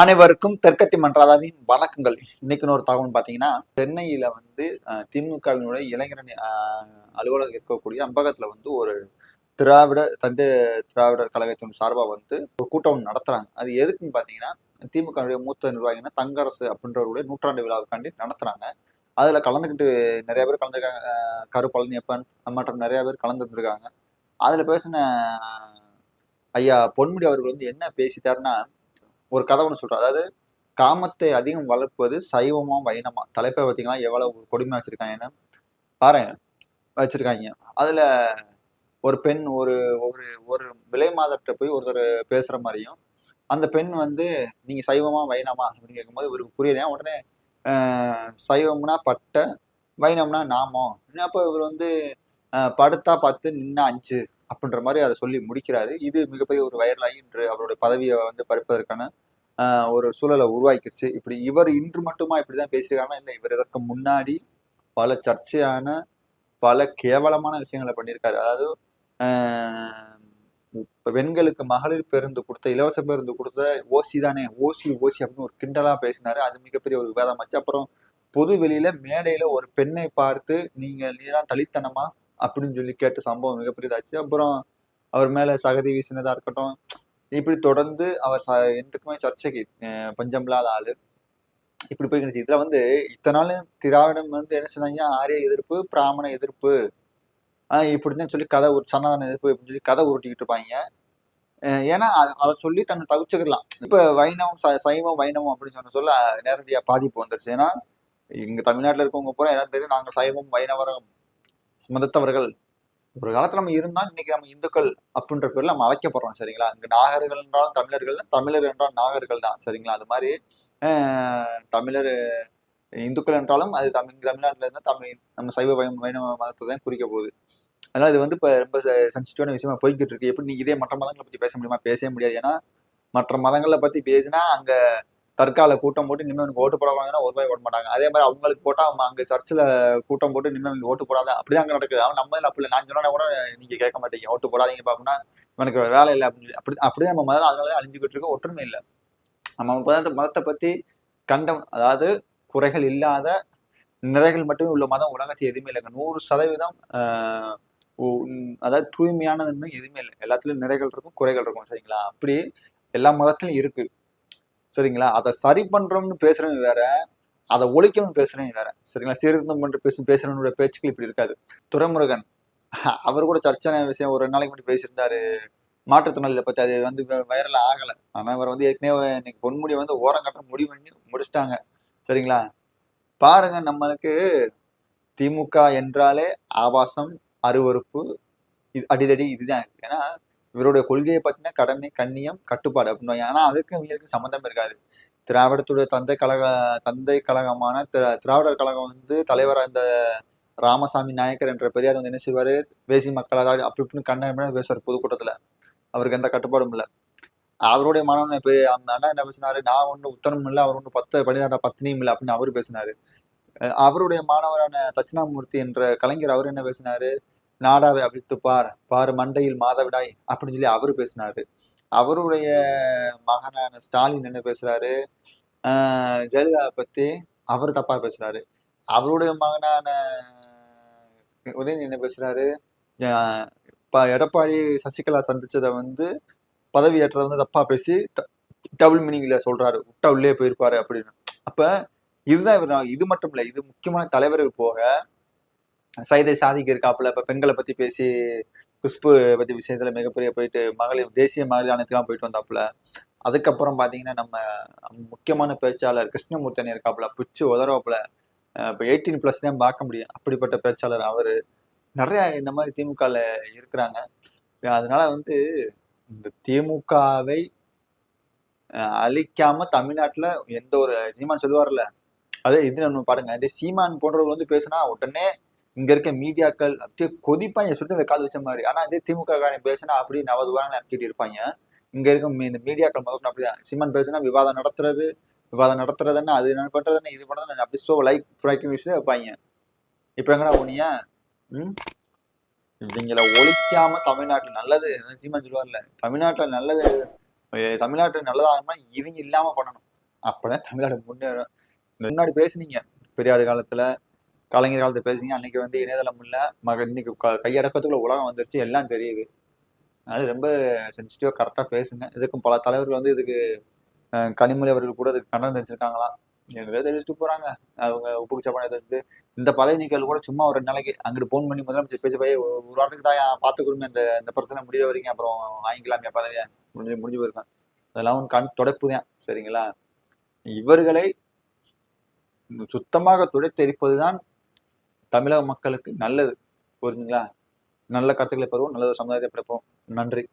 அனைவருக்கும் தெற்கத்தி மன்றாதாவின் வணக்கங்கள். இன்னைக்குன்னு ஒரு தகவல் பார்த்தீங்கன்னா சென்னையில வந்து திமுகவினுடைய இளைஞரணி அலுவலகம் இருக்கக்கூடிய அம்பகத்துல வந்து ஒரு திராவிட தந்தை திராவிடர் கழகத்தின் சார்பாக வந்து ஒரு கூட்டம் நடத்துறாங்க. அது எதுக்குன்னு பார்த்தீங்கன்னா திமுகவுடைய மூத்த நிர்வாகினா தங்கரசு அப்படின்றவருடைய நூற்றாண்டு விழாவுக்காண்டி நடத்துறாங்க. அதுல கலந்துக்கிட்டு நிறைய பேர் கலந்துருக்காங்க. கரு பழனியப்பன் மற்றும் நிறைய பேர் கலந்துருந்துருக்காங்க. அதுல பேசின ஐயா பொன்முடி அவர்கள் வந்து என்ன பேசிட்டாருன்னா ஒரு கதை ஒன்று சொல்கிறேன் அதாவது காமத்தை அதிகம் வளர்ப்பது சைவமா வைணமா? தலைப்பை பார்த்தீங்கன்னா எவ்வளோ கொடுமை வச்சிருக்காங்கன்னு பாருங்க வச்சிருக்காங்க. அதில் ஒரு பெண் ஒரு ஒரு ஒரு விலை மாதர்கிட்ட போய் ஒருத்தர் பேசுகிற மாதிரியும் அந்த பெண் வந்து நீங்கள் சைவமா வைணமா? அப்படின்னு கேட்கும்போது இவருக்கு புரியலையா? உடனே சைவம்னா பட்டை வைணம்னா நாமம். அப்போ இவர் வந்து படுத்தா பத்து நின்னா அஞ்சு. அப்படின்ற மாதிரி அதை சொல்லி முடிக்கிறாரு. இது மிகப்பெரிய ஒரு வைரலாகி இன்று அவருடைய பதவியை வந்து பறிப்பதற்கான ஒரு சூழலை உருவாக்கிருச்சு. இப்படி இவர் இன்று மட்டுமா இப்படிதான் பேசியிருக்காங்கன்னா இல்லை இவர் இதற்கு முன்னாடி பல சர்ச்சையான பல கேவலமான விஷயங்களை பண்ணியிருக்காரு. அதாவது இப்போ பெண்களுக்கு மகளிர் பேருந்து கொடுத்த இலவச பேருந்து கொடுத்த ஓசி தானே ஓசி ஓசி அப்படின்னு ஒரு கிண்டலா பேசினாரு. அது மிகப்பெரிய ஒரு விவாதமாச்சு அப்புறம் பொது வெளியில மேடையில ஒரு பெண்ணை பார்த்து நீங்க நீதான் தலித்தனமா? அப்படின்னு சொல்லி கேட்ட சம்பவம் மிகப்பெரியதாச்சு அப்புறம் அவர் மேல சகதி வீசினதா இருக்கட்டும். இப்படி தொடர்ந்து அவர் ச என்றைக்குமே சர்ச்சைக்கு பஞ்சமில்லாத ஆளு. இப்படி போய்க்கிச்சு இதுல வந்து இத்தனை நாள் திராவிடம் வந்து என்ன சொன்னாங்க? ஆரிய எதிர்ப்பு பிராமண எதிர்ப்பு. ஆஹ் இப்படிதான் சொல்லி கதை ஒரு சனாதன எதிர்ப்பு அப்படின்னு சொல்லி கதை உருட்டிக்கிட்டு இருப்பாங்க. ஏன்னா அதை சொல்லி தன்னை தவிச்சுக்கலாம் இப்ப வைணவம் ச- சைவம் வைணவம் அப்படின்னு சொன்ன சொல்ல நேரடியா பாதிப்பு வந்துருச்சு. ஏன்னா இங்க தமிழ்நாட்டுல இருக்கவங்க பூரா என்ன தெரியும் நாங்க சைவம் வைணவரம் மதத்தவர்கள் ஒரு காலத்துல நம்ம இருந்தால் இன்னைக்கு நம்ம இந்துக்கள் அப்படின்ற பேர்ல நம்ம அழைக்கப்படுறோம் சரிங்களா? இங்க நாகர்கள் என்றாலும் தமிழர்கள் தான் தமிழர் என்றாலும் நாகர்கள் தான் சரிங்களா? அது மாதிரி தமிழர் இந்துக்கள் என்றாலும் அது தமிழ் தமிழ்நாட்டில் இருந்தால் தமிழ் நம்ம சைவ வைணவ வைணவ மதத்தை தான் குறிக்க போகுது. அதனால இது வந்து இப்போ ரொம்ப சென்சிட்டிவான விஷயமா போய்கிட்டு இருக்கு. எப்படி நீங்கள் இதே மற்ற மதங்களை பற்றி பேச முடியுமா? பேசவே முடியாது. ஏன்னா மற்ற மதங்களை பற்றி பேசினா அங்கே தற்கால கூட்டம் போட்டு இனிமேல் ஓட்டு போடாங்கன்னா ஒரு போட மாட்டாங்க. அதே மாதிரி அவங்களுக்கு போட்டா அவங்க அங்க சர்ச்சில் கூட்டம் போட்டு இனிமேல் ஓட்டு போடாத. அப்படிதான் அங்கே நடக்குது. அவன் நம்ம அப்படி இல்லை நான் சொன்னா கூட நீங்க கேட்க மாட்டீங்க. ஓட்டு போடாதீங்க பாப்போம்னா இவனுக்கு வேலை இல்லை அப்படின்னு சொல்லி. அப்படி அப்படியே நம்ம மதம் அதனால அழிஞ்சுக்கிட்டு இருக்க ஒற்றுமை இல்லை. நம்ம மதத்தை மதத்தை பத்தி கண்டம் அதாவது குறைகள் இல்லாத நிறைகள் மட்டுமே உள்ள மதம். உலகத்தில் எதுவுமே இல்லைங்க நூறு சதவீதம் ஆஹ் உம் அதாவது தூய்மையானதுன்னு எதுவுமே இல்லை. எல்லாத்துலயும் நிறைகள் இருக்கும் குறைகள் இருக்கும். சரிங்களா? அப்படி எல்லா மதத்திலும் இருக்கு. சரிங்களா? அதை சரி பண்றோம்னு பேசுறவங்க வேற அதை ஒழிக்கணும்னு பேசுறவங்க வேற. சரிங்களா? சீர்திருத்தம் பண்ற பேசும் பேசுறவனுடைய பேச்சுக்கள் இப்படி இருக்காது. துறைமுருகன் அவர் கூட சர்ச்சையான விஷயம் ஒரு ரெண்டு நாளைக்கு முன்னாடி பேசியிருந்தாரு. மாற்றுத்திறனாளிகளை பத்தி அது வந்து வைரல் ஆகல. ஆனா அவர் வந்து ஏற்கனவே இன்னைக்கு பொன்முடியை வந்து ஓரம் கட்ட முடிவு பண்ணி முடிச்சிட்டாங்க. சரிங்களா? பாருங்க நம்மளுக்கு திமுக என்றாலே ஆபாசம் அருவருப்பு இது அடிதடி இதுதான். ஏன்னா இவருடைய கொள்கையை பார்த்தீங்கன்னா கடமை கண்ணியம் கட்டுப்பாடு. அப்படின்னு ஏன்னா அதுக்கு இவங்களுக்கு சம்மந்தம் இருக்காது. திராவிடத்துடைய தந்தை கழக தந்தை கழகமான திரா- திராவிடர் கழகம் வந்து தலைவர் அந்த ராமசாமி நாயக்கர் என்ற பெரியார் வந்து என்ன செய்வாரு? வேசி மக்கள் அதாவது அப்படி இப்படின்னு கண்ண பேசுவார் பொதுக்கூட்டத்தில். அவருக்கு எந்த கட்டுப்பாடும் இல்லை. அவருடைய மனம் இப்போ அந்த அண்ணா என்ன பேசினாரு? நான் ஒன்றும் உத்தரமும் இல்லை அவர் ஒன்றும் பத்து பதினாறு பத்தினியும் இல்லை அப்படின்னு அவர் பேசினாரு. அவருடைய மாணவரான தட்சிணாமூர்த்தி என்ற கலைஞர் அவர் என்ன பேசினாரு? நாடாவை அவிழ்த்து பார் பார் மண்டையில் மாதவிடாய் அப்படின்னு சொல்லி அவரு பேசினாரு. அவருடைய மகனான ஸ்டாலின் என்ன பேசுறாரு? ஜெயலலிதாவை பத்தி அவர் தப்பா பேசுறாரு. அவருடைய மகனான உதயநிதி என்ன பேசுறாரு? எடப்பாடி சசிகலா சந்திச்சதை வந்து பதவி ஏற்றதை வந்து தப்பா பேசி டபுள் மீனிங்ல சொல்றாரு. விட்டா உள்ளே போயிருப்பாரு அப்படின்னு. அப்ப இதுதான் இவர் இது மட்டும் இல்லை இது முக்கியமான தலைவர்கள் போக சைதை சாதிக்கு இருக்காப்புல இப்ப பெண்களை பத்தி பேசி குஷ்பு பத்தி விஷயத்துல மிகப்பெரிய போயிட்டு மகளிர் தேசிய மகளிர் ஆணையத்துக்குலாம் போயிட்டு வந்தாப்புல. அதுக்கப்புறம் பாத்தீங்கன்னா நம்ம முக்கியமான பேச்சாளர் கிருஷ்ணமூர்த்தன் இருக்காப்புல புச்சு உதறவாப்புல இப்போ இப்ப எயிட்டீன் பிளஸ் தான் பார்க்க முடியும். அப்படிப்பட்ட பேச்சாளர் அவரு. நிறைய இந்த மாதிரி திமுகவில் இருக்கிறாங்க. அதனால வந்து இந்த திமுகவை அழிக்காம தமிழ்நாட்டுல எந்த ஒரு சீமான் சொல்லுவார்ல அதே இது ஒண்ணு பாருங்க இந்த சீமான் போன்றவர்கள் வந்து பேசினா உடனே இங்க இருக்க மீடியாக்கள் அப்படியே கொதிப்பாங்க சுத்தி இந்த காது வச்ச மாதிரி. ஆனா இதே திமுக காரன் பேசினா அப்படியே வாரங்களை அப்பிட்டு இருப்பாங்க. இங்க இருக்க மீ- இந்த மீடியாக்கள் முதல்ல அப்படிதான். சிம்மன் பேசினா விவாதம் நடத்துறது விவாதம் நடத்துறதுன்னா அது என்ன பண்றதுன்னு இது பண்றது அப்படி சோ லைக் ப்ராக்கிங் விஷயம் வைப்பாங்க. இப்போ எங்கடா போனீங்க? ம்? இவங்களை ஒழிக்காம தமிழ்நாட்டில் நல்லது சீமான் சொல்லுவார்ல தமிழ்நாட்டில் நல்லது தமிழ்நாட்டில் நல்லதாகணும்னா இவங்க இல்லாமல் பண்ணணும். அப்போதான் தமிழ்நாடு முன்னேறும். முன்னாடி பேசுனீங்க பெரியார் காலத்தில் கலைஞர் காலத்தில் பேசுனீங்க அன்னைக்கு வந்து இணையதளம் இல்லை மக இன்னைக்கு க- கையடக்கத்துக்குள்ள உலகம் வந்துருச்சு எல்லாம் தெரியுது. அதனால ரொம்ப சென்சிட்டிவாக கரெக்டாக பேசுங்க. இதுக்கும் பல தலைவர்கள் வந்து இதுக்கு கனிமொழி அவர்கள் கூட இதுக்கு கண்டனம் தெரிஞ்சிருக்காங்களா என்னதோ தெரிவிச்சுட்டு போறாங்க. அவங்க உப்புக்கு சப்பானை தெரிஞ்சு இந்த பதவி நீக்கல் கூட சும்மா ஒரு ரெண்டு நாளைக்கு அங்கிட்டு போன் பண்ணி முதலமைச்சர் பேச்சு போய் ஒரு வாரத்துக்கு தான் பார்த்துக்கணுமே இந்த இந்த பிரச்சனை முடிய வரைக்கும் அப்புறம் வாங்கிக்கலாமே பதவியை. முடிஞ்சு முடிஞ்சு போயிருக்கேன் அதெல்லாம் ஒரு கண் தொடப்பு தான் சரிங்களா? இவர்களை சுத்தமாக துடைத்தெரிப்பதுதான் தமிழக மக்களுக்கு நல்லது புரிஞ்சுங்களா? நல்ல கருத்துக்களை பெறுவோம் நல்ல ஒரு சமுதாயத்தை பிறப்போம் நன்றி.